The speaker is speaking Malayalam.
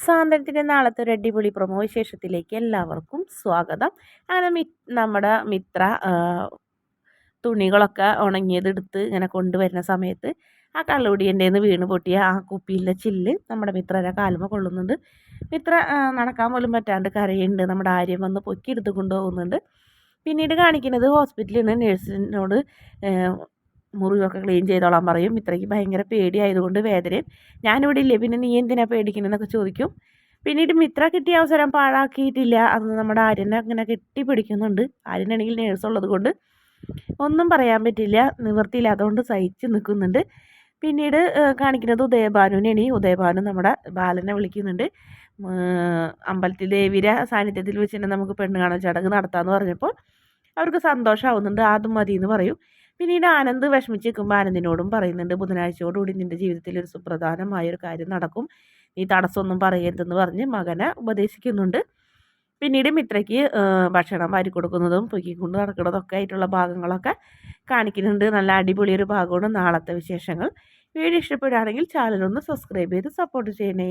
സാന്ത്വനത്തിന്റെ നാളത്തെ ഒരു അടിപൊളി പ്രൊമോ വിശേഷത്തിലേക്ക് എല്ലാവർക്കും സ്വാഗതം. അങ്ങനെ മി നമ്മുടെ മിത്ര തുണികളൊക്കെ ഉണങ്ങിയതെടുത്ത് ഇങ്ങനെ കൊണ്ടുവരുന്ന സമയത്ത് ആ കള്ളുടിയന്റെ നിന്ന് വീണ് പൊട്ടിയ ആ കുപ്പിയിലെ ചില്ല് നമ്മുടെ മിത്രരെ കാലുമ കൊള്ളുന്നുണ്ട്. മിത്ര നടക്കാൻ പോലും പറ്റാണ്ട് കരയുണ്ട് നമ്മുടെ ആര്യം വന്ന് പൊക്കി എടുത്ത് കൊണ്ടുപോകുന്നുണ്ട്. പിന്നീട് കാണിക്കുന്നത് ഹോസ്പിറ്റലിൽ നിന്ന് നേഴ്സിനോട് മുറിവൊക്കെ ക്ലീൻ ചെയ്തോളാൻ പറയും. ഇത്രയ്ക്ക് ഭയങ്കര പേടിയായതുകൊണ്ട് വേദനയും. ഞാനിവിടെ ഇല്ലേ പിന്നെ നീ എന്തിനാ പേടിക്കണമെന്നൊക്കെ ചോദിക്കും. പിന്നീട് മിത്ര കിട്ടിയ അവസരം പാഴാക്കിയിട്ടില്ല അന്ന് നമ്മുടെ ആര്യനെ അങ്ങനെ കെട്ടിപ്പിടിക്കുന്നുണ്ട്. ആര്യനാണെങ്കിൽ നേഴ്സ് ഉള്ളത് കൊണ്ട് ഒന്നും പറയാൻ പറ്റില്ല. നിവൃത്തിയില്ലാത്തതുകൊണ്ട് സഹിച്ച് നിൽക്കുന്നുണ്ട്. പിന്നീട് കാണിക്കുന്നത് ഉദയഭാനുവിനെയാണ്. ഉദയഭാനു നമ്മുടെ ബാലനെ വിളിക്കുന്നുണ്ട്. അമ്പലത്തിൽ ദേവിയുടെ സാന്നിധ്യത്തിൽ വെച്ച് തന്നെ നമുക്ക് പെണ്ണ് കാണാൻ ചടങ്ങ് നടത്താമെന്ന് പറഞ്ഞപ്പോൾ അവർക്ക് സന്തോഷമാവുന്നുണ്ട് അതും മതി എന്ന് പറയും. പിന്നീട് ആനന്ദ് വിഷമിച്ച് നിൽക്കുമ്പോൾ ആനന്ദിനോടും പറയുന്നുണ്ട് ബുധനാഴ്ചയോടുകൂടി നിന്റെ ജീവിതത്തിൽ ഒരു സുപ്രധാനമായ ഒരു കാര്യം നടക്കും. നീ തടസ്സമൊന്നും പറയരുതെന്ന് പറഞ്ഞ് മകനെ ഉപദേശിക്കുന്നുണ്ട്. പിന്നീട് മിത്രയ്ക്ക് ഭക്ഷണം വാരി കൊടുക്കുന്നതും പൊക്കിക്കൊണ്ട് നടക്കുന്നതൊക്കെ ആയിട്ടുള്ള ഭാഗങ്ങളൊക്കെ കാണിക്കുന്നുണ്ട്. നല്ല അടിപൊളി ഒരു ഭാഗമാണ് നാളത്തെ വിശേഷങ്ങൾ. വീഡിയോ ഇഷ്ടപ്പെടുകയാണെങ്കിൽ ചാനലൊന്ന് സബ്സ്ക്രൈബ് ചെയ്ത് സപ്പോർട്ട് ചെയ്യണേ.